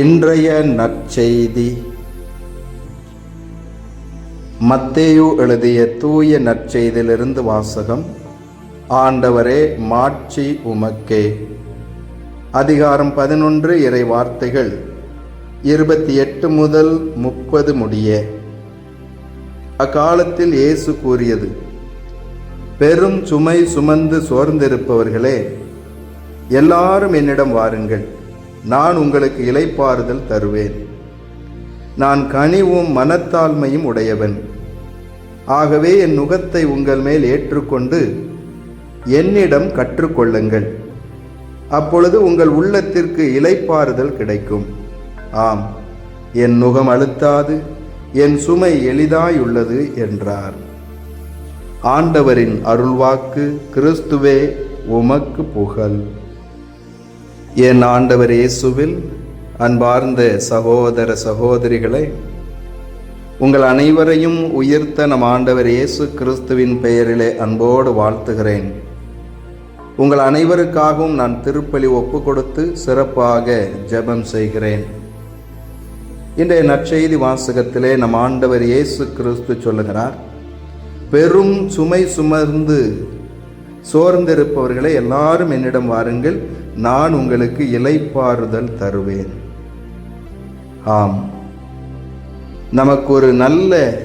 இன்றைய நற்செய்தி. மத்தேயு எழுதிய தூய நற்செய்தியிலிருந்து வாசகம் ஆண்டவரே மாட்சி உமக்கே. அதிகாரம் பதினொன்று இறை வார்த்தைகள் இருபத்தி எட்டு முதல் முப்பது முடிய. அக்காலத்தில் இயேசு கூறியது பெரும் சுமை சுமந்து சோர்ந்திருப்பவர்களே எல்லாரும் என்னிடம் வாருங்கள். நான் உங்களுக்கு இலைப்பாறுதல் தருவேன். நான் கனிவும் மனத்தாழ்மையும் உடையவன். ஆகவே என் நுகத்தை உங்கள் மேல் ஏற்றுக்கொண்டு என்னிடம் கற்றுக்கொள்ளுங்கள். அப்பொழுது உங்கள் உள்ளத்திற்கு இலைப்பாறுதல் கிடைக்கும். ஆம் என் நுகம் அழுத்தாது என் சுமை எளிதாயுள்ளது என்றார். ஆண்டவரின் அருள்வாக்கு கிறிஸ்துவே உமக்கு புகழ். என் ஆண்டவர் இயேசுவில் அன்பார்ந்த சகோதர சகோதரிகளை உங்கள் அனைவரையும் உயிர்த்த நம் ஆண்டவர் இயேசு கிறிஸ்துவின் பெயரிலே அன்போடு வாழ்த்துகிறேன். உங்கள் அனைவருக்காகவும் நான் திருப்பலி ஒப்பு கொடுத்து சிறப்பாக ஜெபம் செய்கிறேன். இன்றைய நற்செய்தி வாசகத்திலே நம் ஆண்டவர் இயேசு கிறிஸ்து சொல்லுகிறார் பெரும் சுமை சுமர்ந்து சோர்ந்திருப்பவர்களை எல்லாரும் என்னிடம் வாருங்கள். நான் உங்களுக்கு இலைப்பாறுதல் தருவேன். ஆம். நமக்கு ஒரு நல்ல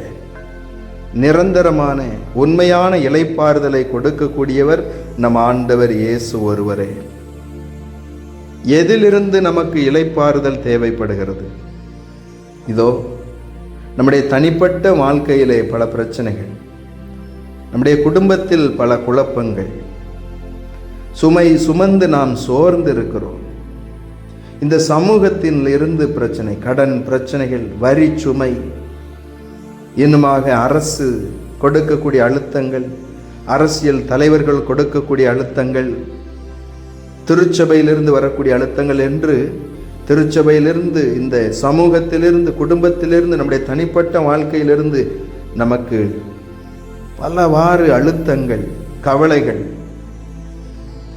நிரந்தரமான உண்மையான இலைப்பாறுதலை கொடுக்கக்கூடியவர் நம் ஆண்டவர் இயேசு ஒருவரே. எதிலிருந்து நமக்கு இலைப்பாறுதல் தேவைப்படுகிறது? இதோ நம்முடைய தனிப்பட்ட வாழ்க்கையிலே பல பிரச்சனைகள் நம்முடைய குடும்பத்தில் பல குழப்பங்கள் சுமை சுமந்து நாம் சோர்ந்து இருக்கிறோம் இந்த சமூகத்தில் இருந்து பிரச்சனை கடன் பிரச்சனைகள் வரி சுமை இன்னுமாக அரசு கொடுக்கக்கூடிய அழுத்தங்கள் அரசியல் தலைவர்கள் கொடுக்கக்கூடிய அழுத்தங்கள் திருச்சபையிலிருந்து வரக்கூடிய அழுத்தங்கள் என்று திருச்சபையிலிருந்து இந்த சமூகத்திலிருந்து குடும்பத்திலிருந்து நம்முடைய தனிப்பட்ட வாழ்க்கையிலிருந்து நமக்கு பலவாறு அழுத்தங்கள் கவலைகள்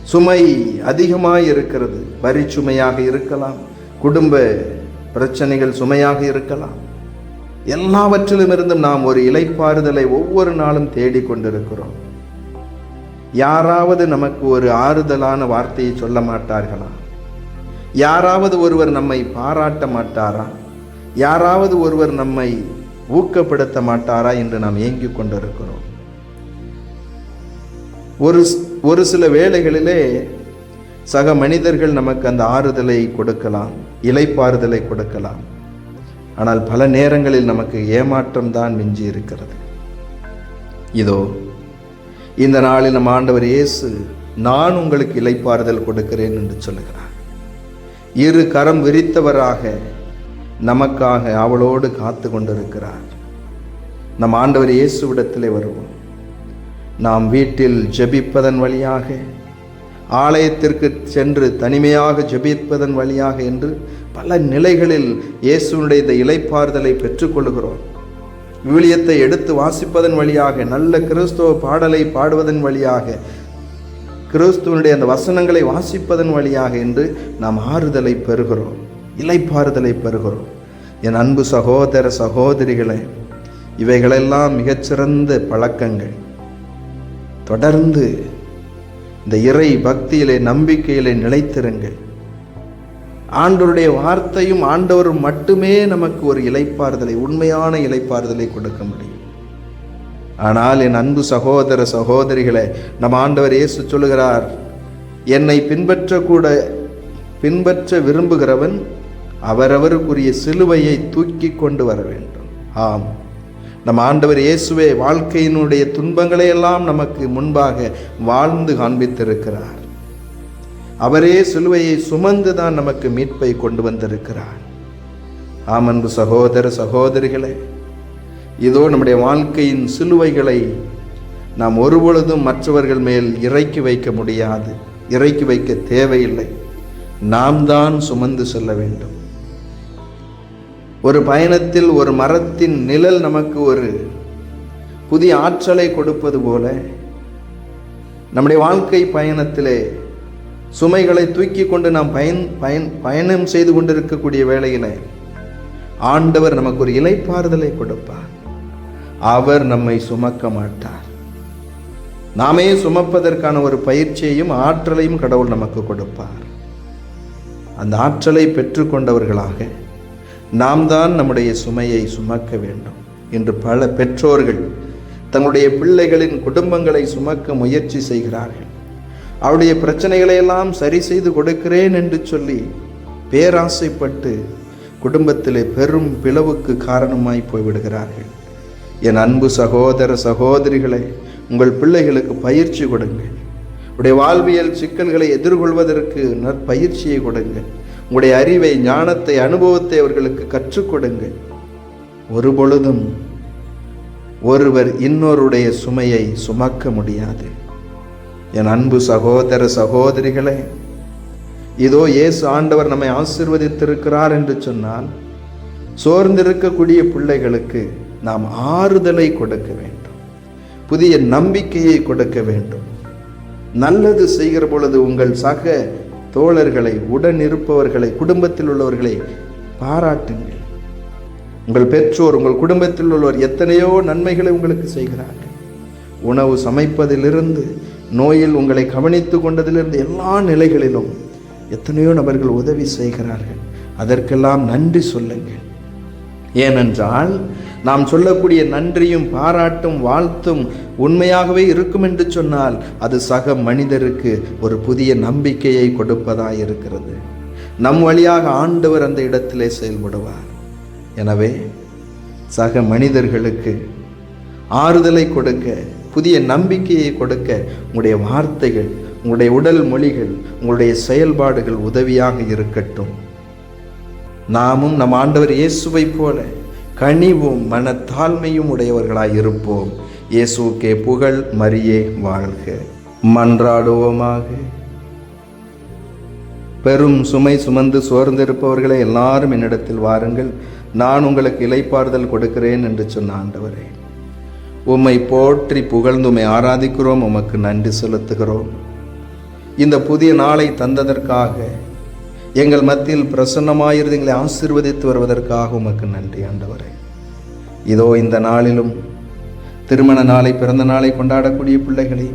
சுமை அதிகமாக இருக்கிறது வரி சுமையாக இருக்கலாம். குடும்ப பிரச்சனைகள் சுமையாக இருக்கலாம். எல்லாவற்றிலும் இருந்தும் நாம் ஒரு இலைப்பாறுதலை ஒவ்வொரு நாளும் தேடிக்கொண்டிருக்கிறோம் யாராவது நமக்கு ஒரு ஆறுதலான வார்த்தையை சொல்ல மாட்டார்களா? யாராவது ஒருவர் நம்மை பாராட்ட மாட்டாரா? யாராவது ஒருவர் நம்மை ஊக்கப்படுத்த மாட்டாரா என்று நாம் ஏங்கிக் கொண்டிருக்கிறோம். ஒரு ஒரு சில வேளைகளிலே சக மனிதர்கள் நமக்கு அந்த ஆறுதலை கொடுக்கலாம் இலைப்பாறுதலை கொடுக்கலாம். ஆனால் பல நேரங்களில் நமக்கு ஏமாற்றம் தான் மிஞ்சி இருக்கிறது. இதோ இந்த நாளில் நம் ஆண்டவர் இயேசு நான் உங்களுக்கு இலைப்பாறுதல் கொடுக்கிறேன் என்று சொல்லுகிறார். இரு கரம் விரித்தவராக நமக்காக அவளோடு காத்து கொண்டிருக்கிறார். நம் ஆண்டவர் இயேசுவிடத்திலே வருவோம். நாம் வீட்டில் ஜெபிப்பதன் வழியாக ஆலயத்திற்கு சென்று தனிமையாக ஜெபிப்பதன் வழியாக என்று பல நிலைகளில் இயேசுனுடைய இந்த இலைப்பாறுதலை பெற்றுக்கொள்கிறோம் விவிலியத்தை எடுத்து வாசிப்பதன் வழியாக நல்ல கிறிஸ்துவ பாடலை பாடுவதன் வழியாக கிறிஸ்துவனுடைய அந்த வசனங்களை வாசிப்பதன் வழியாக என்று நாம் ஆறுதலை பெறுகிறோம் இலைப்பாறுதலை பெறுகிறோம். என் அன்பு சகோதர சகோதரிகளே இவைகளெல்லாம் மிகச்சிறந்த பழக்கங்கள். தொடர்ந்து இந்த இறை பக்தியிலே நம்பிக்கையிலே நிலைத்திருங்கள். ஆண்டவருடைய வார்த்தையும் ஆண்டவரும் மட்டுமே நமக்கு ஒரு இலைப்பாறுதலை உண்மையான இலைப்பாறுதலை கொடுக்க முடியும். ஆனால் என் அன்பு சகோதர சகோதரிகளை நம் ஆண்டவர் இயேசு சொல்லுகிறார் என்னை பின்பற்றக்கூட பின்பற்ற விரும்புகிறவன் அவரவருக்குரிய சிலுவையை தூக்கி கொண்டு வர வேண்டும். ஆம். நம் ஆண்டவர் இயேசுவே வாழ்க்கையினுடைய துன்பங்களை எல்லாம் நமக்கு முன்பாக வாழ்ந்து காண்பித்திருக்கிறார். அவரே சிலுவையை சுமந்து தான் நமக்கு மீட்பை கொண்டு வந்திருக்கிறார். ஆமன்பு சகோதர சகோதரிகளே இதோ நம்முடைய வாழ்க்கையின் சிலுவைகளை நாம் ஒருபொழுதும் மற்றவர்கள் மேல் இறக்கி வைக்க முடியாது இறக்கி வைக்க தேவையில்லை. நாம் தான் சுமந்து செல்ல வேண்டும். ஒரு பயணத்தில் ஒரு மரத்தின் நிழல் நமக்கு ஒரு புதிய ஆற்றலை கொடுப்பது போல நம்முடைய வாழ்க்கை பயணத்திலே சுமைகளை தூக்கி கொண்டு நாம் பயன் பயன் பயணம் செய்து கொண்டிருக்கக்கூடிய வேளையில ஆண்டவர் நமக்கு ஒரு இலைப்பாறுதலை கொடுப்பார். அவர் நம்மை சுமக்க மாட்டார். நாமே சுமப்பதற்கான ஒரு பயிற்சியையும் ஆற்றலையும் கடவுள் நமக்கு கொடுப்பார். அந்த ஆற்றலை பெற்றுக்கொண்டவர்களாக நாம் தான் நம்முடைய சுமையை சுமக்க வேண்டும் இன்று பல பெற்றோர்கள் தங்களுடைய பிள்ளைகளின் குடும்பங்களை சுமக்க முயற்சி செய்கிறார்கள். அவருடைய பிரச்சனைகளை எல்லாம் சரி செய்து கொடுக்கிறேன் என்று சொல்லி பேராசைப்பட்டு குடும்பத்திலே பெரும் பிளவுக்கு காரணமாய் போய்விடுகிறார்கள். என் அன்பு சகோதர சகோதரிகளை உங்கள் பிள்ளைகளுக்கு பயிற்சி கொடுங்கள். உடைய வாழ்வியல் சிக்கல்களை எதிர்கொள்வதற்கு நற்பயிற்சியை கொடுங்கள். உங்களுடைய அறிவை ஞானத்தை அனுபவத்தை அவர்களுக்கு கற்றுக் கொடுங்கள். ஒரு பொழுதும் ஒருவர் இன்னொருடைய சுமையை சுமக்க முடியாது. என் அன்பு சகோதர சகோதரிகளே இதோ இயேசு ஆண்டவர் நம்மை ஆசிர்வதித்திருக்கிறார் என்று சொன்னால் சோர்ந்திருக்கக்கூடிய பிள்ளைகளுக்கு நாம் ஆறுதலை கொடுக்க வேண்டும். புதிய நம்பிக்கையை கொடுக்க வேண்டும். நல்லது செய்கிற பொழுது உங்கள் சக தோழர்களை உடன் இருப்பவர்களை குடும்பத்தில் உள்ளவர்களை பாராட்டுங்கள். உங்கள் பெற்றோர் உங்கள் குடும்பத்தில் உள்ளவர் எத்தனையோ நன்மைகளை உங்களுக்கு செய்கிறார்கள். உணவு சமைப்பதிலிருந்து நோயில் உங்களை கவனித்து கொண்டதிலிருந்து எல்லா நிலைகளிலும் எத்தனையோ நபர்கள் உதவி செய்கிறார்கள். அதற்கெல்லாம் நன்றி சொல்லுங்கள். ஏனென்றால் நாம் சொல்லக்கூடிய நன்றியும் பாராட்டும் வாழ்த்தும் உண்மையாகவே இருக்கும் என்று சொன்னால் அது சக மனிதருக்கு ஒரு புதிய நம்பிக்கையை கொடுப்பதாய் இருக்கிறது நம் வழியாக ஆண்டவர் அந்த இடத்திலே செயல்படுவார். எனவே சக மனிதர்களுக்கு ஆறுதலை கொடுக்க புதிய நம்பிக்கையை கொடுக்க உங்களுடைய வார்த்தைகள் உங்களுடைய உடல் மொழிகள் உங்களுடைய செயல்பாடுகள் உதவியாக இருக்கட்டும். நாமும் நம் ஆண்டவர் இயேசுவை போல கனிவும் மனத்தாழ்மையும் உடையவர்களாய் இருப்போம் இயேசுக்கே புகழ் மரியே வாழ்க. மன்றாடுவோமாக. பெரும் சுமை சுமந்து சோர்ந்திருப்பவர்களை எல்லாரும் என்னிடத்தில் வாருங்கள். நான் உங்களுக்கு இலைப்பாறுதல் கொடுக்கிறேன் என்று சொன்ன ஆண்டவரே. உம்மை போற்றி புகழ்ந்து உம்மை ஆராதிக்கிறோம் உமக்கு நன்றி செலுத்துகிறோம். இந்த புதிய நாளை தந்ததற்காக எங்கள் மத்தியில் பிரசன்னமாயிருந்து எங்களை ஆசீர்வதித்து வருவதற்காக உமக்கு நன்றி ஆண்டவரே. இதோ இந்த நாளிலும் திருமண நாளை பிறந்த நாளை கொண்டாடக்கூடிய பிள்ளைகளை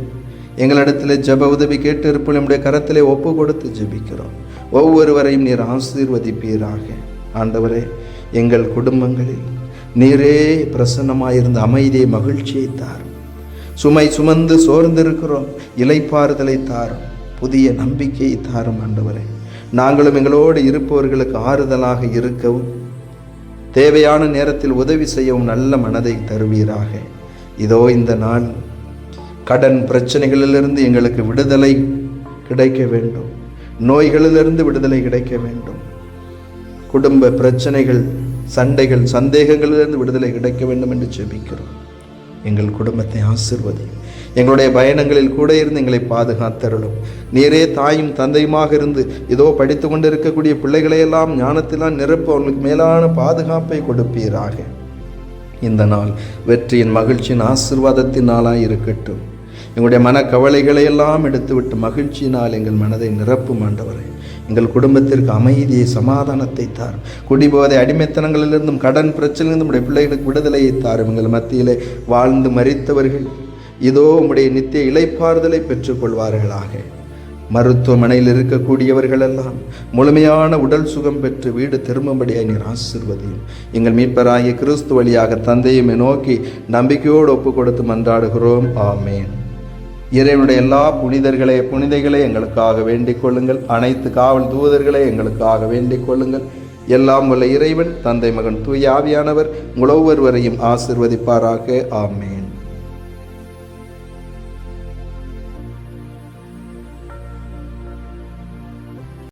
எங்களிடத்தில் ஜெப உதவி கேட்டு இருப்போம். நம்முடைய கரத்திலே ஒப்பு கொடுத்து ஜெபிக்கிறோம். ஒவ்வொருவரையும் நீர் ஆசீர்வதிப்பீராக. ஆண்டவரே எங்கள் குடும்பங்களில் நீரே பிரசன்னமாயிருந்த அமைதியை மகிழ்ச்சியை தாரும். சுமை சுமந்து சோர்ந்திருக்கிறோம் இலைப்பாறுதலை தாரும் புதிய நம்பிக்கையை தாரும் ஆண்டவரே. நாங்களும் எங்களோடு இருப்பவர்களுக்கு ஆறுதலாக இருக்கவும் தேவையான நேரத்தில் உதவி செய்யவும் நல்ல மனதை தருவீராக. இதோ இந்த நாள். கடன் பிரச்சனைகளிலிருந்து எங்களுக்கு விடுதலை கிடைக்க வேண்டும். நோய்களிலிருந்து விடுதலை கிடைக்க வேண்டும். குடும்ப பிரச்சனைகள் சண்டைகள் சந்தேகங்களிலிருந்து விடுதலை கிடைக்க வேண்டும் என்று ஜெபிக்கிறோம். எங்கள் குடும்பத்தை ஆசிர்வதியும். எங்களுடைய பயணங்களில் கூட இருந்து எங்களை பாதுகாத்தருளும். நீரே தாயும் தந்தையுமாக இருந்து இதோ படித்து கொண்டிருக்கக்கூடிய பிள்ளைகளையெல்லாம் ஞானத்திலாம் நிரப்ப அவர்களுக்கு மேலான பாதுகாப்பை கொடுப்பீராக. இந்த நாள். வெற்றியின் மகிழ்ச்சியின் ஆசிர்வாதத்தின் நாளாக இருக்கட்டும். எங்களுடைய மன கவலைகளை எல்லாம் எடுத்துவிட்டு மகிழ்ச்சியினால் எங்கள் மனதை நிரப்பும் ஆண்டவரே. எங்கள் குடும்பத்திற்கு அமைதியை சமாதானத்தை தாரும் குடிபோதை அடிமைத்தனங்களிலிருந்தும் கடன் பிரச்சனையிலிருந்து உடைய பிள்ளைகளுக்கு விடுதலையை தாரும். எங்கள் மத்தியிலே வாழ்ந்து மறித்தவர்கள் இதோ உம்முடைய நித்திய இலைப்பாறுதலை பெற்றுக்கொள்வார்களாக. மருத்துவமனையில் இருக்கக்கூடியவர்கள் எல்லாம் முழுமையான உடல் சுகம் பெற்று வீடு திரும்பும்படியாய் நீர் ஆசிர்வதியும். எங்கள் மீட்பராகிய கிறிஸ்து வழியாக தந்தையுமே நோக்கி நம்பிக்கையோடு ஒப்பு கொடுத்து மன்றாடுகிறோம். ஆமேன். இறைவனுடைய எல்லா புனிதர்களே புனிதைகளே எங்களுக்காக வேண்டிக் கொள்ளுங்கள். அனைத்து காவல் தூதர்களே எங்களுக்காக வேண்டிக் கொள்ளுங்கள். எல்லாம் உள்ள இறைவன் தந்தை மகன் தூய ஆவியானவர் உங்கள் ஒவ்வொருவரையும் ஆசிர்வதிப்பாராக. ஆமே